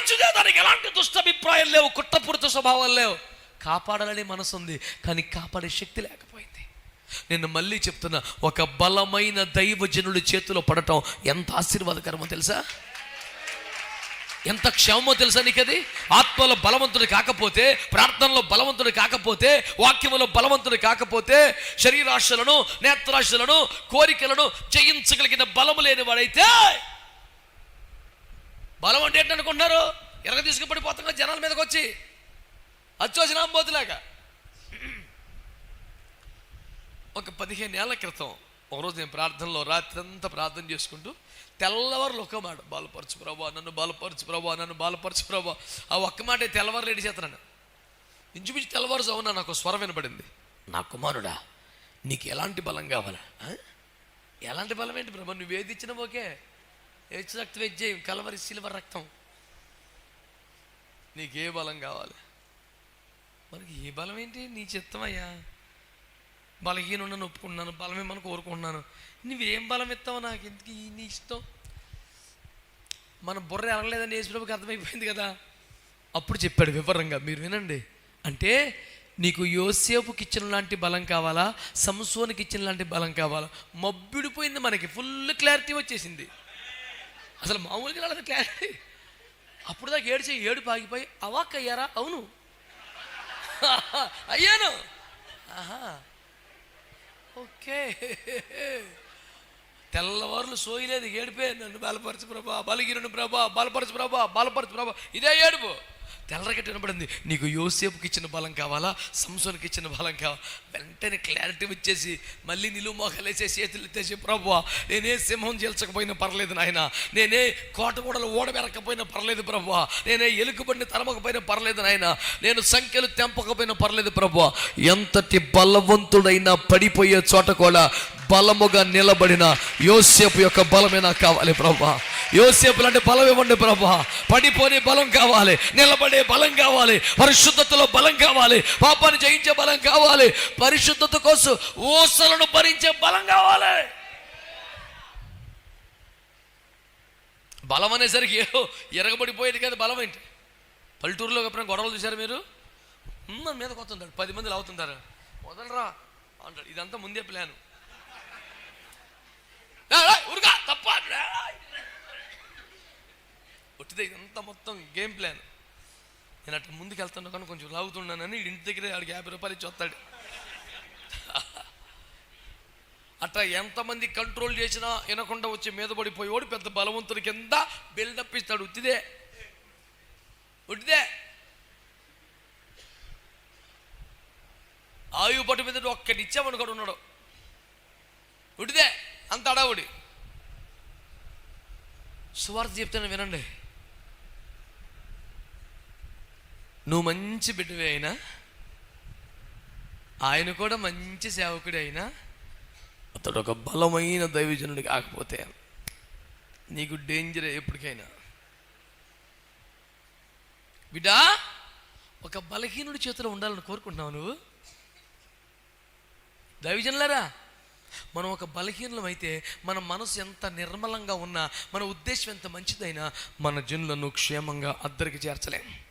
మంచిదే దానికి ఎలాంటి దుష్ట లేవు కుట్రపూరిత స్వభావాలు లేవు. కాపాడాలని మనసు ఉంది కానీ కాపాడే శక్తి లేకపోయింది. నేను మళ్ళీ చెప్తున్నా ఒక బలమైన దైవజనుడి చేతిలో పడటం ఎంత ఆశీర్వాదకరమో తెలుసా? ఎంత క్షేమమో తెలుసా నీకు అది ఆత్మలో బలవంతుడు కాకపోతే ప్రార్థనలో బలవంతుడు కాకపోతే వాక్యములో బలవంతుడు కాకపోతే శరీరాశలను నేత్రాశలను కోరికలను జయించగలిగిన బలము లేని వాడైతే బలం అంటే ఏంటనుకుంటున్నారు ఎరగ తీసుకుపడిపోతున్నా జనాల మీదకి వచ్చి అచ్చోసిన అంబోతులాగా. ఒక పదిహేను ఏళ్ళ క్రితం ఒకరోజు నేను ప్రార్థనలో రాత్రి అంతా ప్రార్థన చేసుకుంటూ తెల్లవారులు ఒక మాట బాలపరచు ప్రభా నన్ను బాలపరచు ప్రభా నన్ను బాలపరచు ప్రభా. ఆ ఒక్క మాట తెల్లవారు ఏడి చేస్తున్నాను ఇంచుమించు తెల్లవారు చదువున నాకు స్వరం వినపడింది నా కుమారుడా నీకు ఎలాంటి బలం కావాలా? ఎలాంటి బలం ఏంటి ప్రభా? నువ్వు ఇచ్చినా ఓకే. హెచ్చు రక్తం వెజ్జేయం కలవరి సిల్వర్ రక్తం నీకు ఏ బలం కావాలి మనకి ఏ బలం ఏంటి నీ చిత్తమయ్యా బలహీనున్నాను ఒప్పుకున్నాను బలమే మనం కోరుకుంటున్నాను నువ్వేం బలం ఇస్తావు నాకు ఎందుకు నీ ఇష్టం మన బుర్ర ఎరగలేదని యేసుప్రభుకి అర్థమైపోయింది కదా అప్పుడు చెప్పాడు వివరంగా మీరు వినండి అంటే నీకు యోసేపుకి ఇచ్చిన లాంటి బలం కావాలా సంసోనికి ఇచ్చిన లాంటి బలం కావాలా మబ్బిడిపోయింది మనకి ఫుల్ క్లారిటీ వచ్చేసింది అసలు మామూలుగా రాలేదు క్లారిటీ అప్పుడు దాకా ఏడిచే ఏడు పాగిపోయి అవాక్ అయ్యారా? అవును. అయ్యాను. ఆహా. ఓకే. తెల్లవారులు సోయలేదు ఏడిపోయాను నన్ను. బలపరచు ప్రభా బలగిరుని ప్రభా బలపరచు ప్రభా బలపరచు ప్రభా. ఇదే ఏడుపు. తెల్లరగట్టు వినబడింది నీకు యోసేపుకి ఇచ్చిన బలం కావాలా? సంసోన్కి ఇచ్చిన బలం కావాలా వెంటనే క్లారిటీ వచ్చేసి మళ్ళీ నిలువు మోకలేసే చేతులు ఎత్తేసి ప్రభు నేనే సింహం చేల్చకపోయినా పర్లేదు నాయన. నేనే కోట కూడలు ఓడబెరకపోయినా పర్లేదు ప్రభు నేనే ఎలుకబడిని తరమకపోయినా పర్లేదు నాయన. నేను సంఖ్యలు తెంపకపోయినా పర్లేదు ప్రభు ఎంతటి బలవంతుడైనా పడిపోయే చోట కూడా బలముగా నిలబడిన యోసేపు యొక్క బలమే నాకు కావాలి ప్రభా. యోసేపు లాంటి బలం ఇవ్వండి ప్రభా. పడిపోని బలం కావాలి నిలబడే బలం కావాలి పరిశుద్ధతలో బలం కావాలి పాపాన్ని జయించే బలం కావాలి పరిశుద్ధత కోసం ఊసలను భరించే బలం కావాలి. బలం అనేసరికి ఏదో ఎరగబడిపోయేది కదా బలం ఏంటి? పల్లెటూరులో ఎప్పుడైనా గొడవలు చూశారు మీరు? మీద కొత్త పది మంది లాగుతుంటారు. వదలరా అంటాడు ఇదంతా ముందే ప్లాన్. ఒట్టిదే ఇదంతా మొత్తం గేమ్ ప్లాన్. నేను అట్లా ముందుకు వెళ్తున్నా కానీ కొంచెం లాగుతున్నానని ఇంటి దగ్గరే ఆడికి యాభై రూపాయలు ఇచ్చి వస్తాడు. అట్లా ఎంతమంది కంట్రోల్ చేసినా వినకుండా వచ్చి మీద పడిపోయేవాడు పెద్ద బలవంతుడి కింద బిల్డప్ ఇస్తాడు. ఉత్తిదే ఉట్టిదే. ఆయువు పట్టు మీద ఒక్కటి ఇచ్చామనుకోడు ఉన్నాడు. ఉడిదే అంత అడావుడి సువార్త చెప్తాను వినండి. నువ్వు మంచి బిడ్డవే అయినా ఆయన కూడా మంచి సేవకుడే అయినా అతడు ఒక బలమైన దైవజనుడు కాకపోతే నీకు డేంజరే ఎప్పటికైనా. బిడ్డా ఒక బలహీనుడి చేతిలో ఉండాలని కోరుకుంటున్నావు నువ్వు? దైవజనులారా మనం ఒక బలహీనం అయితే మన మనసు ఎంత నిర్మలంగా ఉన్నా మన ఉద్దేశం ఎంత మంచిదైనా మన జనులను క్షేమంగా అద్దరికి చేర్చలేం.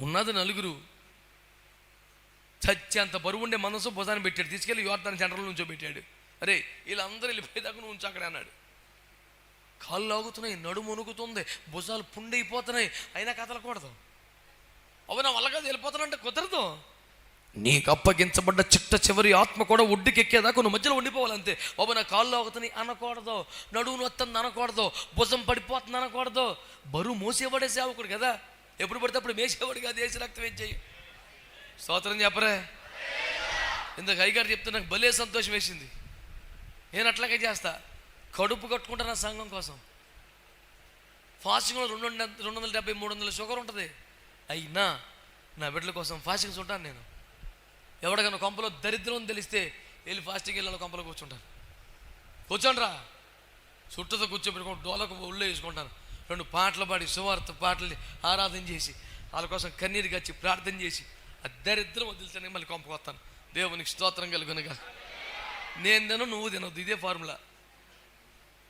ఉన్నది నలుగురు. చచ్చేంత బరువు ఉండే మనసు భుజాన్ని పెట్టాడు. తీసుకెళ్ళి యువర్ధన సెంటర్లో నుంచో పెట్టాడు. అరే వీళ్ళందరూ వెళ్ళిపోయేదాకా నువ్వు ఉంచు అక్కడ అన్నాడు. కాళ్ళు లాగుతున్నాయి నడుము వణుకుతుంది భుజాలు పుండైపోతున్నాయి. అయినా కదలకూడదు. అవునా వల్లగా వెళ్ళిపోతానంటే కుదరదు. నీకు అప్పగించబడ్డ చిట్ట చివరి ఆత్మ కూడా ఒడ్డుకెక్కేదాకా నువ్వు మధ్యలో ఉండిపోవాలంతే. బాబు నా కాళ్ళు అవుతుంది అనకూడదు. నడువు వస్తుంది అనకూడదు. భుజం పడిపోతుంది అనకూడదు. బరువు మోసేవాడే సేవకుడు కదా. ఎప్పుడు పడితే అప్పుడు మేసేవాడు కాదు వేసి రక్తం ఏం చెయ్యి? స్తోత్రం చెప్పరే? ఇందాక అయ్యగారు చెప్తే నాకు భలే సంతోషం వేసింది. నేను అట్లాగే చేస్తా. కడుపు కట్టుకుంటా నా సంఘం కోసం. ఫాస్టింగ్లో రెండు రెండు వందల డెబ్బై మూడు వందల షుగర్ ఉంటుంది. అయినా నా బిడ్డల కోసం ఫాస్టింగ్స్ ఉంటాను నేను. ఎవడికైనా కొంపలో దరిద్రం తెలిస్తే వెళ్ళి ఫాస్టింగ్ వెళ్ళాలి కొంపలో కూర్చుంటాను. కూర్చోండిరా. చుట్టూతో కూర్చోబెట్టుకుంటూ డోలకు ఒళ్ళు వేసుకుంటాను రెండు పాటలు పాడి సువార్త పాటలు ఆరాధన చేసి వాళ్ళ కోసం కన్నీరు గచ్చి ప్రార్థన చేసి ఆ దరిద్రం వదిలితేనే మళ్ళీ కొంపకొస్తాను దేవునికి స్తోత్రం కలుగునుగా నేను తిన నువ్వు తినవద్దు ఇదే ఫార్ములా.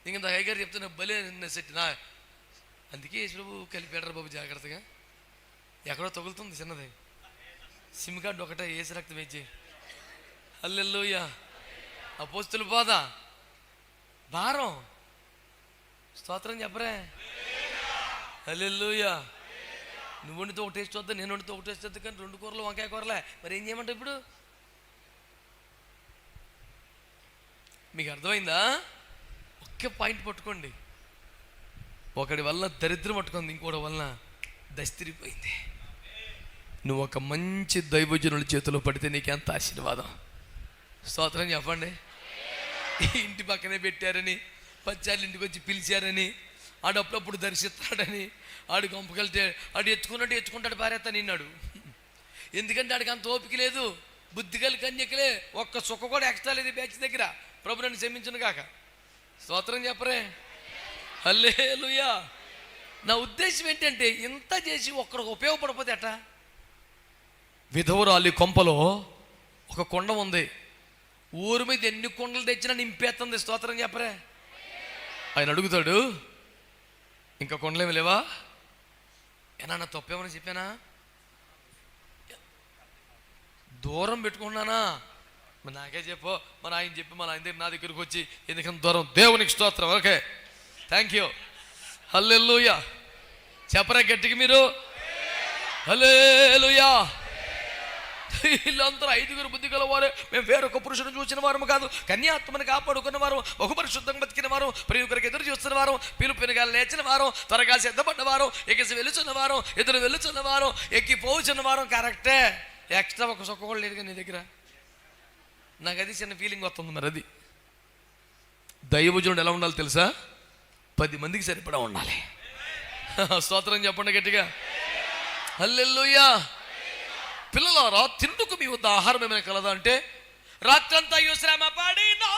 ఇంక హైగారు చెప్తున్నా భలే సెట్ నా అందుకే యేసు ప్రభు కలిపాడరా బాబు జాగ్రత్తగా. ఎక్కడో తగులుతుంది చిన్నది. సిమ్ కార్డు ఒకటే ఏసు రక్తం వేచి. అల్లెల్లోయ పోస్తులు బాధ. భారం. స్తోత్రం చెప్పరే? హలెల్లుయా. నువ్వు వండితే ఒక టేస్ట్ వద్దా నేను వండితే ఒక టేస్ట్ వద్దు కానీ రెండు కూరలు వంకాయ కూరలే. మరి ఏం చేయమంటావు ఇప్పుడు? మీకు అర్థమైందా ఒకే పాయింట్ పట్టుకోండి. ఒకడి వల్ల దరిద్రం పట్టుకుంది ఇంకోటి వలన దస్తిరిపోయింది నువ్వు ఒక మంచి దైవజనుల చేతిలో పడితే నీకెంత ఆశీర్వాదం? స్తోత్రం చెప్పండి. ఇంటి పక్కనే పెట్టారని పచ్చాళ్ళు ఇంటికి వచ్చి పిలిచారని ఆడు అప్పుడప్పుడు దర్శిస్తాడని ఆడు గంపకెళ్తే ఆడు ఎత్తుకున్నట్టు ఎత్తుకుంటాడు పారేస్తా నిన్నాడు. ఎందుకంటే ఆడికి అంత ఓపిక లేదు. బుద్ధిగల కన్యకలే ఒక్క సుఖ కూడా ఎక్స్ట్రా లేదు బ్యాచ్ దగ్గర. ప్రభు నన్ను క్షమించను కాక స్తోత్రం చెప్పరే? హల్లేలుయా. నా ఉద్దేశం ఏంటంటే ఇంత చేసి ఒక్కడికి ఉపయోగపడపోతే అట విధవరాలి కొంపలో ఒక కొండ ఉంది. ఊరి మీద ఎన్ని కొండలు తెచ్చినా నింపేస్తుంది స్తోత్రం చెప్పరే? ఆయన అడుగుతాడు ఇంకా కొండలేమి లేవా? ఏనా తప్పేమని చెప్పానా? దూరం పెట్టుకున్నానా మరి నాకే చెప్పు. మన ఆయన చెప్పి మన ఆయన దగ్గర నా దగ్గరికి వచ్చి ఎందుకంత దూరం? దేవునికి స్తోత్రం. ఓకే. థ్యాంక్ యూ హల్లెల్లుయా చెప్పరా గట్టికి మీరు? హల్లెలూయా వీళ్ళందరూ ఐదుగురు బుద్ధి గలవారు. మేము వేరొక పురుషుని చూసిన వారు కాదు. కన్యాత్మని కాపాడుకున్న వారు ఒక పరిశుద్ధంగా బతికిన వారు ప్రియుకరికి ఎదురు చూస్తున్న వారు పిలుపునిగా లేచిన వారు త్వరగా సిద్ధపడ్డ వారు ఎగిసి వెలుచున్న వారు ఎదురు వెలుచున్న వారు ఎక్కి పోచున్న వారు కరెక్టే ఎక్స్ట్రా ఒక సొక్క కూడా లేదు నీ దగ్గర? నాకు అది చిన్న ఫీలింగ్ వస్తుంది మరి అది. దైవజనుడు ఎలా ఉండాలి తెలుసా? పది మందికి సరిపడా ఉండాలి. స్తోత్రం చెప్పండి గట్టిగా. అల్లెల్లుయ్యా పిల్లలారా తిండుకు మీ వద్ద ఆహారం ఏమైనా కలదా అంటే రాత్రంతా అయ్యో శ్రమ పడినా?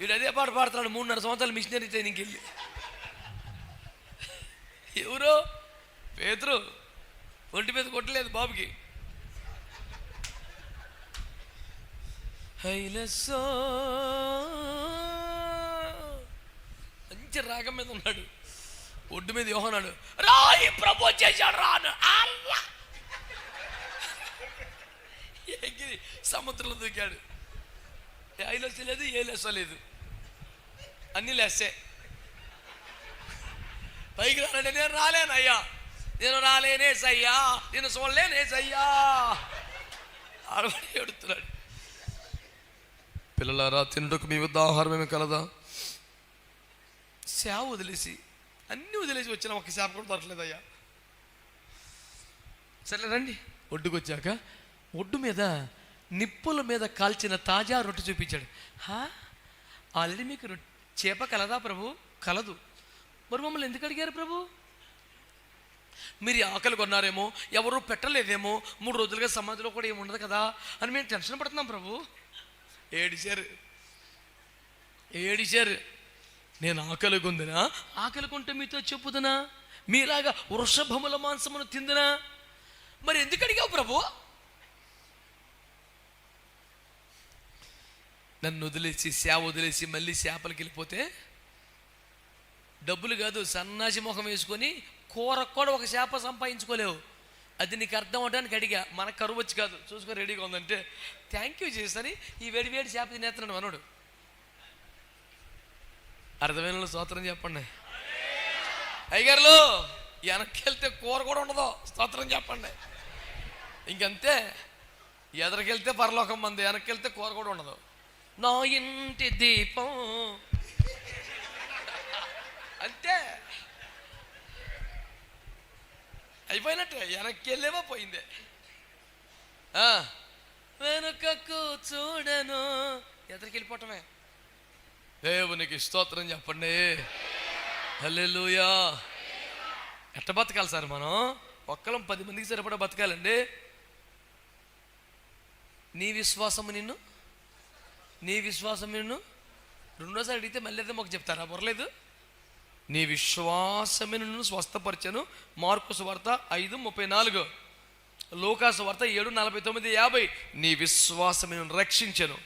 వీడు అదే పాట పాడుతున్నాడు మూడున్నర సంవత్సరాలు మిషనరీ ట్రైనింగ్కి వెళ్ళి. ఎవరు? పేదరు ఒంటి మీద కొట్టలేదు బాబుకి. మంచి రాగం మీద ఉన్నాడు. ఒడ్డు మీద యోహనాడు రాయి ప్రభు చేశాడు రాను. అల్లా సముద్రంలో దూకాడు. ఐ లెస్స లేదు ఏ లెస్స లేదు. అన్ని లెస్సే. పైకి రానంటే నేను రాలేనయ్యా నేను రాలేనే సయ్యా. నేను చూడలేనే సయ్యా. ఆడబడి ఎడుతున్నాడు పిల్లలారా తినడానికి మీ వద్ద ఆహారం ఏమి కలదా? సేవ వదిలేసి అన్నీ వదిలేసి వచ్చిన ఒక సేవ కూడా దొరకలేదయ్యా సరే రండి. ఒడ్డుకు వచ్చాక ఒడ్డు మీద నిప్పుల మీద కాల్చిన తాజా రొట్టె చూపించాడు. హా? ఆల్రెడీ మీకు చేప కలదా ప్రభు? కలదు. మరి మమ్మల్ని ఎందుకు అడిగారు ప్రభు? మీరు ఆకలి కొన్నారేమో ఎవరు పెట్టలేదేమో మూడు రోజులుగా సమాధిలో కూడా ఏమి ఉండదు కదా అని మేము టెన్షన్ పడుతున్నాం ప్రభు. ఏడిశారు ఏడిశారు నేను ఆకలి కొందినా ఆకలి కొంటే మీతో చెప్పుదనా? మీలాగా వృషభముల మాంసమును తిందినా? మరి ఎందుకు అడిగావు ప్రభు? నన్ను వదిలేసి సేవ వదిలేసి మళ్ళీ చేపలకి వెళ్ళిపోతే డబ్బులు కాదు సన్నాసి ముఖం వేసుకొని కూర కూడా ఒక చేప సంపాదించుకోలేవు. అది నీకు అర్థం అవడానికి అడిగా. మన కరువు వచ్చి కాదు. చూసుకొని రెడీగా ఉందంటే థ్యాంక్ యూ చేస్తాని ఈ వేడి వేడి చేప తినేస్తున్నాడు మనోడు. అర్థమైన స్తోత్రం చెప్పండి? అయ్యగారులు వెనక్కి వెళ్తే కూర కూడా ఉండదు. స్తోత్రం చెప్పండి. ఇంకంతే ఎదరికెళ్తే పరలోకం మంది వెనక్కి వెళ్తే కూర కూడా ఉండదు. నా ఇంటి దీపం. అంతే అయిపోయినట్టే వెనక్కి వెళ్ళేమో పోయిందే. ఆ, వెనుకకు చూడను ఎదరికి వెళ్ళిపోవటమే. దేవునికి స్తోత్రం చెప్పండి. హల్లెలూయా. ఎట్ట బతకాలి సార్ మనం? ఒక్కలం పది మందికి సరిపడా బతకాలండి. నీ విశ్వాసము నిన్ను నీ విశ్వాసం నేను రెండోసారి అడిగితే మళ్ళీ అయితే మాకు చెప్తారా? పర్లేదు. నీ విశ్వాసమే నిన్ను స్వస్థపరిచాను. మార్కు వార్త ఐదు ముప్పై నాలుగు. లోకాసు వార్త ఏడు నలభై తొమ్మిది యాభై. నీ విశ్వాసమే నిన్ను రక్షించను.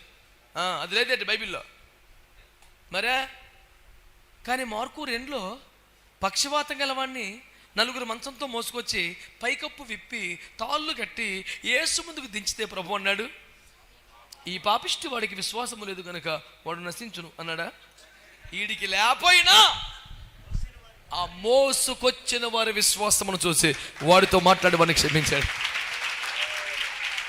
అది లేదేంటి బైబిల్లో. మరే? కానీ మార్కు రెండులో పక్షవాతం గలవాడిని నలుగురు మంచంతో మోసుకొచ్చి పైకప్పు విప్పి తాళ్ళు కట్టి ఏసు ముందుకు దించితే ప్రభు అన్నాడు. ఈ పాపిష్టి వాడికి విశ్వాసము లేదు కనుక వాడు నశించును అన్నాడా? వీడికి లేకపోయినా ఆ మోసుకొచ్చిన వారి విశ్వాసమును చూసి వాడితో మాట్లాడి వాడిని క్షమించాడు.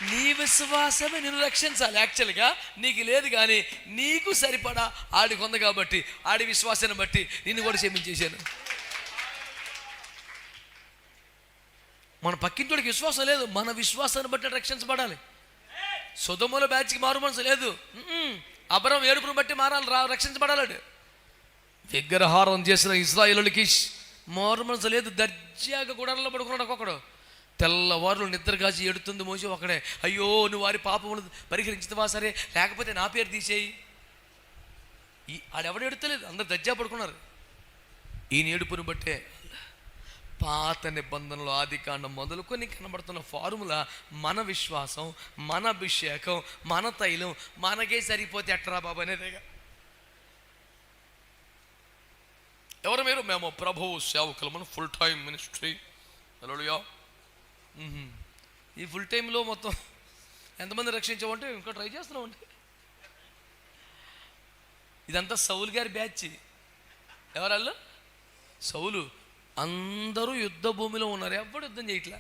నీ విశ్వాసమే నిన్ను రక్షించాలి. యాక్చువల్గా నీకు లేదు కానీ నీకు సరిపడా ఆడికి ఉంది కాబట్టి ఆడి విశ్వాసాన్ని బట్టి నిన్ను కూడా క్షమించేశాను. మన పక్కింటోడికి విశ్వాసం లేదు. మన విశ్వాసాన్ని బట్టి రక్షించబడాలి. సుధముల బ్యాచ్కి మారు మనసు లేదు. అబరం ఏడుపును బట్టి మారాలి రా రక్షించబడాలడు విగ్రహారం చేసిన ఇస్రాయిలులకి మారు మనసు లేదు. దర్జాగా గుడారంలో పడుకున్నాడు ఒక్కొక్కడు. తెల్లవారులు నిద్ర కాచి ఎడుతుంది మోసి ఒకడే అయ్యో నువ్వు వారి పాపములు పరిహరించుతావా సరే? లేకపోతే నా పేరు తీసేయి. ఈ ఆడెవడు ఎడతలేదు అందరు దర్జా పడుకున్నారు. ఈ ఏడుపును బట్టే పాత నిబంధనలు ఆది కాండం మొదలుకొని కనబడుతున్న ఫార్ములా మన విశ్వాసం మన అభిషేకం మన తైలం మనకే సరిపోతే ఎట్రా బాబు అనేదేగా ఎవరు మీరు? మేము ప్రభువు సేవకులమని ఫుల్ టైం మినిస్ట్రీ హలోయా ఈ ఫుల్ టైంలో మొత్తం ఎంతమంది రక్షించామంటే ఇంకా ట్రై చేస్తున్నామండి. ఇదంతా సౌలు గారి బ్యాచ్. ఎవరాళ్ళు సౌలు. అందరూ యుద్ధ భూమిలో ఉన్నారు. ఎవ్వడు యుద్ధం చేయట్లే?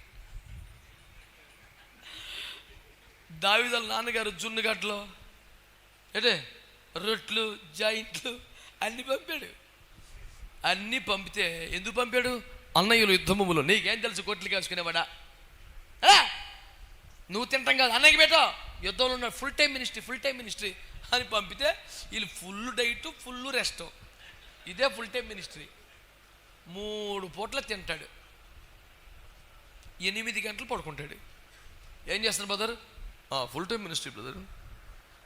దావిదల నాన్నగారు జున్నుగట్లో అంటే రొట్లు జాయింట్లు అన్నీ పంపాడు. అన్నీ పంపితే ఎందుకు పంపాడు? అన్నయ్యలు యుద్ధ భూమిలో నీకేం తెలుసు కొట్లు కాసుకునేవాడా నువ్వు తింటాం కాదు అన్నయ్యకి పెట్టో. యుద్ధంలో ఉన్న full time ministry full time ministry అని పంపితే వీళ్ళు ఫుల్ డైట్ ఫుల్ రెస్ట్ ఇదే ఫుల్ టైం మినిస్ట్రీ మూడు పూట్ల తింటాడు. ఎనిమిది గంటలు పడుకుంటాడు. ఏం చేస్తాను brother full time ministry brother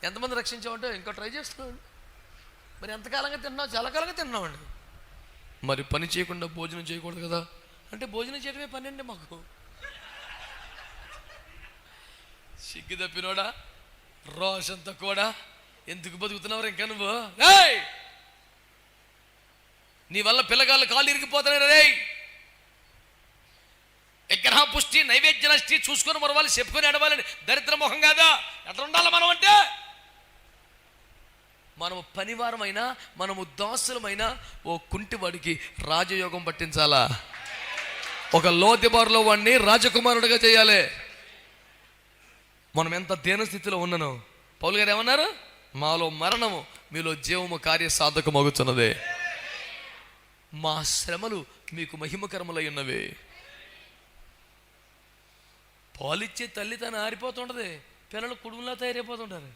ఎంతమంది రక్షించామంటే ఇంకా ట్రై చేస్తున్నాడు. మరి ఎంతకాలంగా తిన్నావు? చాలా కాలంగా తిన్నామండి మరి పని చేయకుండా భోజనం చేయకూడదు కదా? అంటే భోజనం చేయడమే పని అండి మాకు. సిగ్గు తప్పినోడా? రోషం తక్కువడా? ఎందుకు బతుకుతున్నావు ఇంకా నువ్వు! నీ వల్ల పిల్లగాళ్ళు కాళ్ళు ఇరిగిపోతున్నాయి రే. విగ్రహ పుష్టి నైవేద్య నష్టి చూసుకొని మరవాలి చెప్పుకొని ఎడవాలని దరిద్ర మొహం కాదా? ఎట్లా ఉండాలి మనం అంటే? మనము పనివారమైనా మనము దాసులమైనా ఓ కుంటివాడికి రాజయోగం పట్టించాలా? ఒక లోతిబారులో వాడిని రాజకుమారుడిగా చేయాలి. మనం ఎంత దీన స్థితిలో ఉన్నాను. పౌలు గారు ఏమన్నారు? మాలో మరణము మీలో జీవము కార్య సాధకమగుతున్నదే మా శ్రమలు మీకు మహిమకరములై ఉన్నవే. పాలిచ్చే తల్లి తను ఆరిపోతుంటది. పిల్లలు కుడుములా తయారైపోతుంటారు.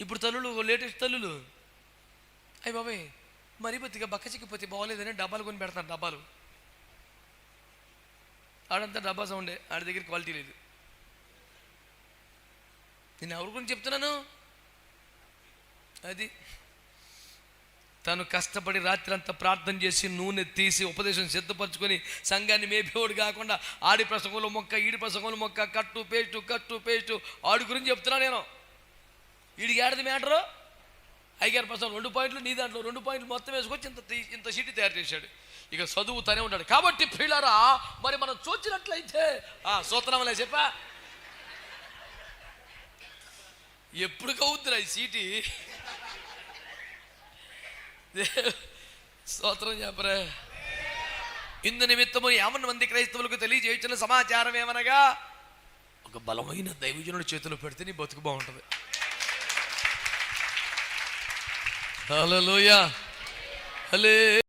ఇప్పుడు తల్లులు లేటెస్ట్ తల్లులు. అయ్యి బాబాయ్ మరీ బతిగా బక్క చిక్కిపోతే బాగోలేదని డబ్బాలు కొని పెడతారు డబ్బాలు. ఆడంతా డబ్బా సౌండే ఆడి దగ్గర క్వాలిటీ లేదు. నేను ఎవరి గురించి చెప్తున్నాను? అది తను కష్టపడి రాత్రి అంతా ప్రార్థన చేసి నూనె తీసి ఉపదేశం సిద్ధపరచుకొని సంఘాన్ని మేపేవాడు కాకుండా ఆడి ప్రసంగంలో మొక్క ఈడి ప్రసంగంలో మొక్క కట్టు పేస్టు కట్టు పేస్టు. ఆడి గురించి చెప్తున్నా నేను. వీడికి ఏడది మ్యాటరు? ఐగారు ప్రసంగం రెండు పాయింట్లు నీ దాంట్లో. రెండు పాయింట్లు మొత్తం వేసుకొచ్చి ఇంత తీ- ఇంత సిటీ తయారు చేశాడు. ఇక చదువుతూనే ఉంటాడు కాబట్టి పిల్లరా మరి మనం చూచినట్లయితే ఆ సూత్రంలే చెప్పా. ఎప్పుడు కవుద్దురా ఈ సీటీ? స్తోత్రం చెప్పరే ఇందు నిమిత్తము యావన్ మంది క్రైస్తవులకు తెలియజేయించిన సమాచారం ఏమనగా ఒక బలమైన దైవజనుడి చేతిలో పెడితే నీ బతుకు బాగుంటుంది. లోయ హలే